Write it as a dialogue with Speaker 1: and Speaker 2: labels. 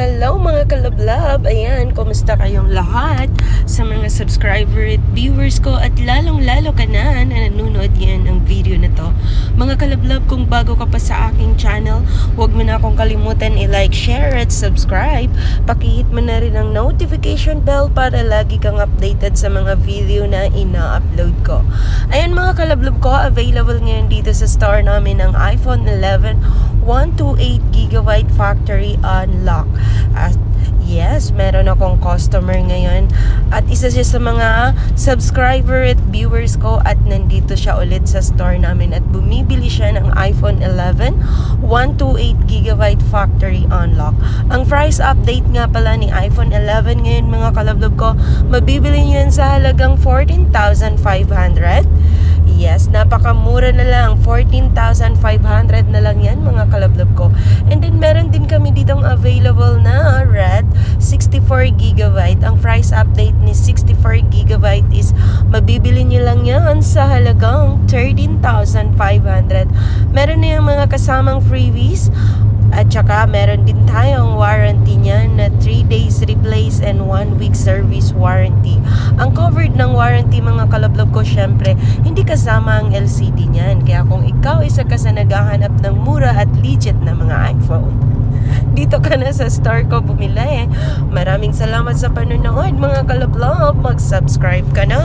Speaker 1: Hello mga kalablab! Ayan, kumusta kayong lahat sa mga subscriber at viewers ko at lalong-lalo ka na na nanonood ngayon ng video na to. Mga kalablab, kung bago ka pa sa aking channel, huwag mo na akong kalimutan i-like, share at subscribe. Pakihit mo na rin ang notification bell para lagi kang updated sa mga video na ina-upload ko. Ayan mga kalablab ko, available ngayon dito sa store namin ng iPhone 11 128GB factory unlock. At yes, meron akong customer ngayon. At isa siya sa mga subscriber at viewers ko at nandito siya ulit sa store namin at bumibili siya ng iPhone 11 128GB factory unlock. Ang price update nga pala ni iPhone 11 ngayon mga kalablob ko, mabibili niyo yan sa halagang 14,500. Yes, napakamura na lang. 14,500 na lang yan mga kalablob ko. And then meron din kami ditong available na red 64GB. Ang price update ni 64GB is mabibili nyo lang yan sa halagang 13,500. Meron na yung mga kasamang freebies. At saka meron din tayong warranty niyan na 3 days replace and 1 week service warranty. Ang covered ng warranty mga kalablob ko syempre, hindi kasama ang LCD niyan. Kaya kung ikaw isa ka sa naghahanap ng mura at legit na mga iPhone, dito ka na sa store ko bumili. Maraming salamat sa panonood mga kalablob. Mag-subscribe ka na!